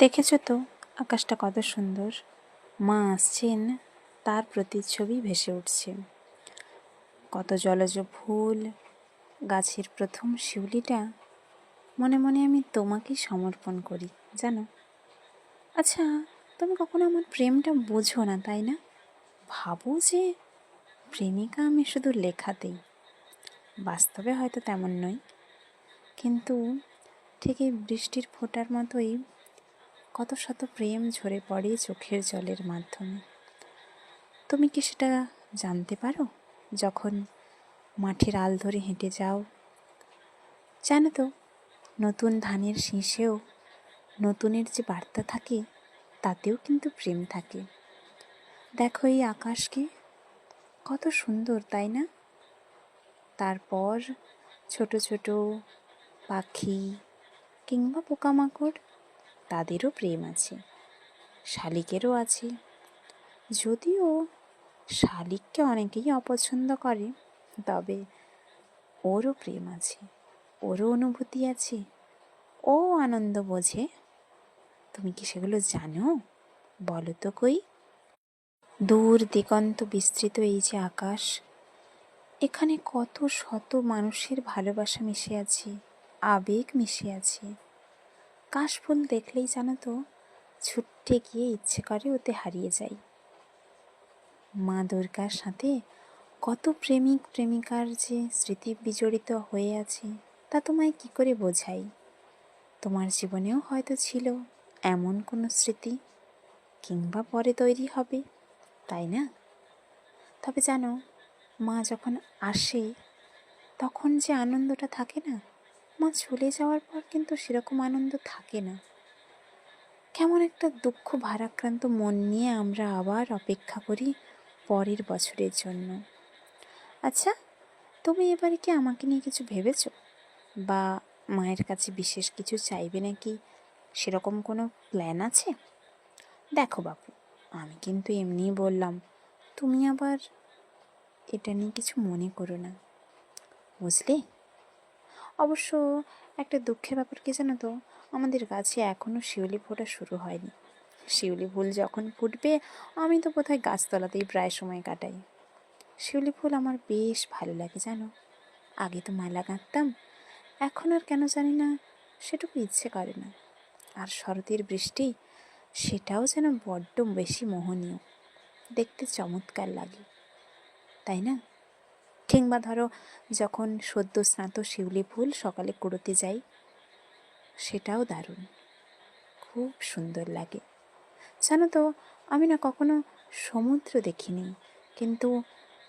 দেখেছ তো, আকাশটা কত সুন্দর? মা আসছেন, তার প্রতিচ্ছবি ভেসে উঠছে। কত জলজ ফুল, গাছের প্রথম শিউলিটা, মনে মনে আমি তোমাকেই সমর্পণ করি, জানো? আচ্ছা তুমি কখনো আমার প্রেমটা বোঝো না, তাই না? ভাবো যে প্রেমিকা আমি শুধু লেখাতেই, বাস্তবে হয়তো তেমন নয় কিন্তু ঠিক এই বৃষ্টির ফোঁটার মতোই কত শত প্রেম ঝরে পড়ে চোখের জলের মাধ্যমে। তুমি কি সেটা জানতে পারো? যখন মাঠের আল ধরে হেঁটে যাও, জানো তো, নতুন ধানের শীষেও নতুনের যে বার্তা থাকে, তাতেও কিন্তু প্রেম থাকে। দেখো এই আকাশকে, কত সুন্দর, তাই না? তারপর ছোট ছোট পাখি কিংবা পোকামাকড় তাদেরও প্রেম আছে, শালিকেরও আছে। যদিও শালিককে অনেকেই অপছন্দ করে, তবে ওরও প্রেম আছে, ওরও অনুভূতি আছে, ও আনন্দ বোঝে। তুমি কি সেগুলো জানো? বলো তো কই। দূর দিগন্ত বিস্তৃত এই যে আকাশ, এখানে কত শত মানুষের ভালোবাসা মিশে আছে, আবেগ মিশে আছে। কাশফুল দেখলেই জানো তো, ছুটে গিয়ে ইচ্ছে করে ওতে হারিয়ে যাই। মা দুর্গার সাথে কত প্রেমিক প্রেমিকার যে স্মৃতি বিজড়িত হয়ে আছে, তা তোমায় কি করে বোঝাই? তোমার জীবনেও হয়তো ছিল এমন কোনো স্মৃতি, কিংবা পরে তৈরি হবে, তাই না? তবে জানো, মা যখন আসে, তখন যে আনন্দটা থাকে না মা চলে যাওয়ার পর কিন্তু সেরকম আনন্দ থাকে না। কেমন একটা দুঃখ ভারাক্রান্ত মন নিয়ে আমরা আবার অপেক্ষা করি পরের বছরের জন্য। আচ্ছা তুমি এবারে কি আমাকে নিয়ে কিছু ভেবেছো? বা মায়ের কাছে বিশেষ কিছু চাইবে নাকি? সেরকম কোনো প্ল্যান আছে? দেখো বাপু, আমি কিন্তু এমনিই বললাম, তুমি আবার এটা নিয়ে কিছু মনে করো না। বুঝলে? অবশ্য একটা দুঃখের ব্যাপার কি জানো তো? আমাদের গাছে এখনও শিউলি ফোটা শুরু হয়নি। শিউলি ফুল যখন ফুটবে, আমি তো বোধহয় গাছতলাতেই প্রায় সময় কাটাই। শিউলি ফুল আমার বেশ ভালো লাগে জানো। আগে তো মালা গাঁথতাম এখন আর কেন জানি না সেটুকু ইচ্ছে করে না। আর শরতের বৃষ্টি, সেটাও যেন বড্ড বেশি মোহনীয়। দেখতে চমৎকার লাগে। তাই না? কিংবা ধরো যখন সদ্য স্নাত শিউলি ফুল সকালে কুড়োতে যাই, সেটাও দারুণ। খুব সুন্দর লাগে। জানো তো, আমি না কখনো সমুদ্র দেখিনি, কিন্তু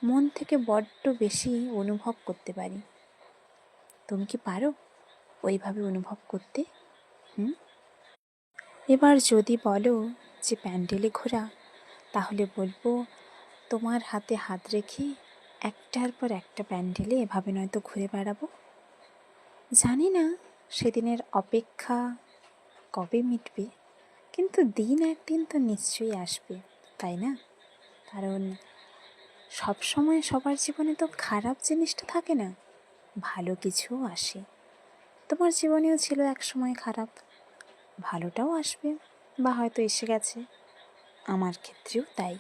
মন থেকে বড্ড বেশি অনুভব করতে পারি। তুমি কি পারো ওইভাবে অনুভব করতে? হুম? এবার যদি বলো যে প্যান্ডেলে ঘোরা, তাহলে বলব তোমার হাতে হাত রেখে একটার পর একটা প্যান্ডেলে এভাবে নয়তো ঘুরে বেড়াবো? জানি না, সেদিনের অপেক্ষা কবে মিটবে, কিন্তু দিন একদিন তো নিশ্চয়ই আসবে, তাই না? কারণ সব সময় সবার জীবনে তো খারাপ জিনিসটা থাকে না, ভালো কিছুও আসে। তোমার জীবনেও ছিল এক সময় খারাপ, ভালোটাও আসবে, বা হয়তো এসে গেছে, আমার ক্ষেত্রেও তাই।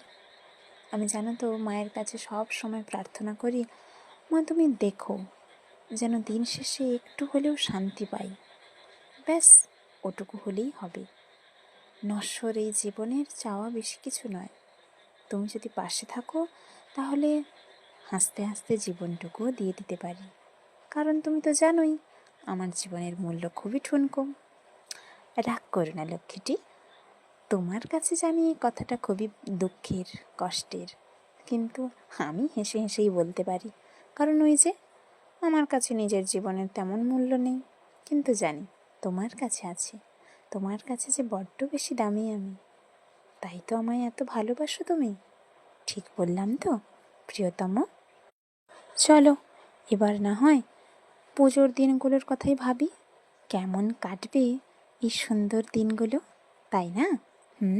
আমি জানো তো, মায়ের কাছে সব সময় প্রার্থনা করি, মা তুমি দেখো, যেন দিন শেষে একটু হলেও শান্তি পাই। ব্যাস, ওটুকু হলেই হবে। নশ্বর এই জীবনের চাওয়া বেশি কিছু নয়। তুমি যদি পাশে থাকো, তাহলে হাসতে হাসতে জীবনটুকুও দিয়ে দিতে পারি। কারণ তুমি তো জানোই, আমার জীবনের মূল্য খুবই ঠুনকো। রাগ করো না, লক্ষ্মীটি। তোমার কাছে জানি এই কথাটা খুবই দুঃখের, কষ্টের। কিন্তু আমি হেসে হেসেই বলতে পারি। কারণ ওই যে, আমার কাছে নিজের জীবনের তেমন মূল্য নেই। কিন্তু জানি, তোমার কাছে আছে। তোমার কাছে যে বড্ড বেশি দামি আমি। তাই তো আমায় এত ভালোবাসো তুমি। ঠিক বললাম তো, প্রিয়তম? চলো, এবার না হয় পুজোর দিনগুলোর কথাই ভাবি। কেমন কাটবে এই সুন্দর দিনগুলো, তাই না? হুম